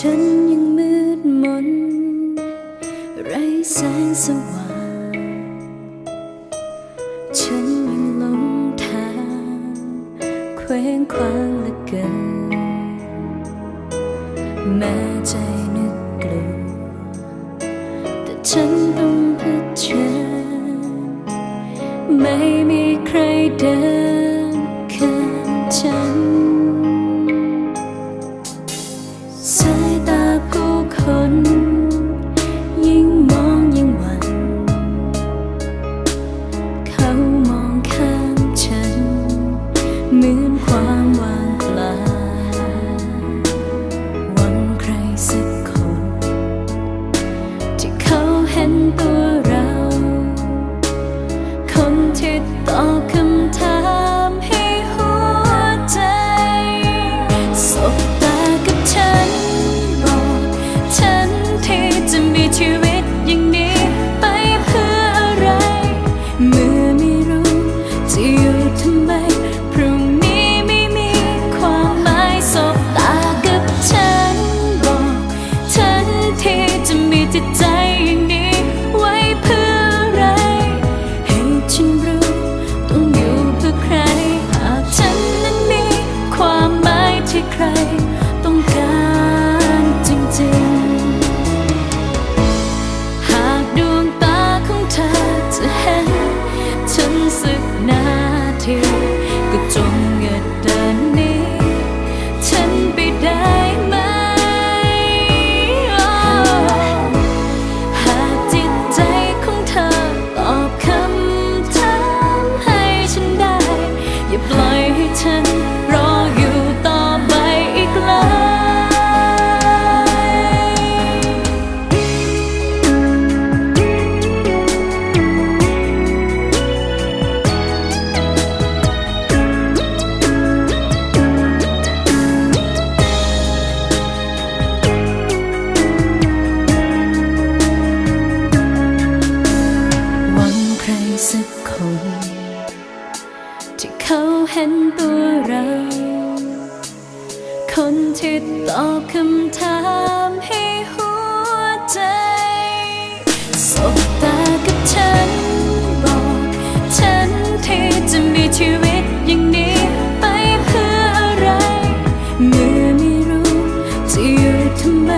ฉันยังมืดมน ไรแสงสว่าง ฉันยังหลงทางเคว้งคว้างเหลือเกิน แม้ใจนึกกลัว แต่ฉันต้องเผชิญไม่มีใครเดินข้างฉัน ใครสักคน ที่เขาเห็นตัวเรา คนที่ตอบคำถามให้หัวใจสบตากับฉันบอกฉันที่จะมีชีวิตอย่างนี้ไปเพื่ออะไร เมื่อไม่รู้จะอยู่ทำไม